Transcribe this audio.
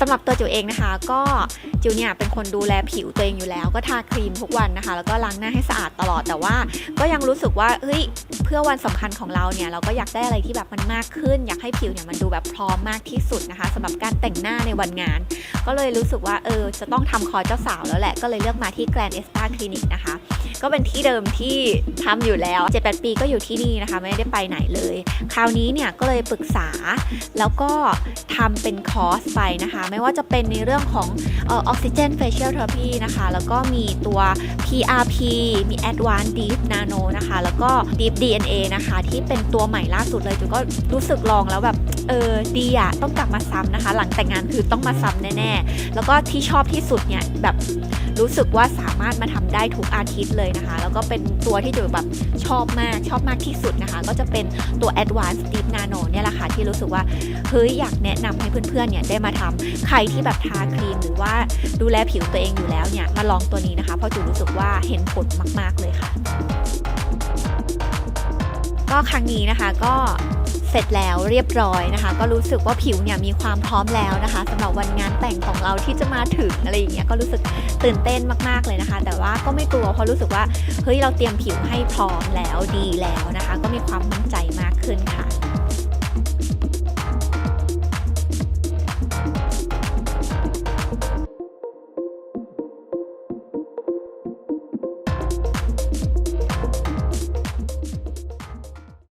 สำหรับตัวจิวเองนะคะ ก็จิวเนี่ยเป็นคนดูแลผิวตัวเองอยู่แล้ว ก็ทาครีมทุกวันนะคะ แล้วก็ล้างหน้าให้สะอาดตลอดแต่ว่า ก็ยังรู้สึกว่าเฮ้ยเพื่อวันสำคัญของเราเนี่ยเราก็อยากได้อะไรที่แบบมันมากขึ้น อยากให้ผิวเนี่ยมันดูแบบพร้อมมากที่สุดนะคะสำหรับการแต่งหน้าในวันงาน ก็เลยรู้สึกว่าเออจะต้องทำคอเจ้าสาวแล้วแหละก็เลยเลือกมาที่แกรนด์เอสตาคลินิกนะคะ ก็เป็นที่เดิมที่ทำอยู่แล้ว 7-8 ปีก็อยู่ที่นี่นะคะ ไม่ได้ไปไหนเลย คราวนี้เนี่ยก็เลยปรึกษาแล้วก็ทำเป็นคอร์สไปนะคะ ไม่ว่าจะเป็นในเรื่องของออกซิเจนเฟเชียลเทอราพีนะคะ แล้วก็มีตัว PRP มี Advanced Deep Nano นะคะ แล้วก็ Deep DNA นะคะ ที่เป็นตัวใหม่ล่าสุดเลยจุก็รู้สึกลองแล้วแบบ เออดีอะต้องกลับมาซ้ำนะคะ หลังแต่งงานคือต้องมาซ้ำแน่ๆ แล้วก็ที่ชอบที่สุดเนี่ยแบบรู้สึกว่าสามารถมาทำได้ทุกอาทิตย์เลยนะคะ แล้วก็เป็นตัวที่จุแบบชอบมากชอบมากที่สุดนะคะ ก็จะเป็นตัว Advanced Deep Nano เนี่ยแหละค่ะ ที่รู้สึกว่า เฮ้ย อยากแนะนำให้เพื่อนๆเนี่ยได้มาทำใครที่แบบทาครีมหรือว่าดูแลผิวตัวเองอยู่แล้วเนี่ย มาลองตัวนี้นะคะ เพราะจูรู้สึกว่าเห็นผลมาก ๆเลยค่ะ ก็ครั้งนี้นะคะก็ เสร็จแล้วเรียบร้อยนะคะ ก็รู้สึกว่าผิวเนี่ยมีความพร้อมแล้วนะคะสำหรับวันงานแต่งของเราที่จะมาถึงอะไรอย่างเงี้ยก็รู้สึกตื่นเต้นมากๆเลยนะคะ แต่ว่าก็ไม่กลัวเพราะรู้สึกว่าเฮ้ยเราเตรียมผิวให้พร้อมแล้วดีแล้วนะคะ ก็มีความมั่นใจมากขึ้นค่ะ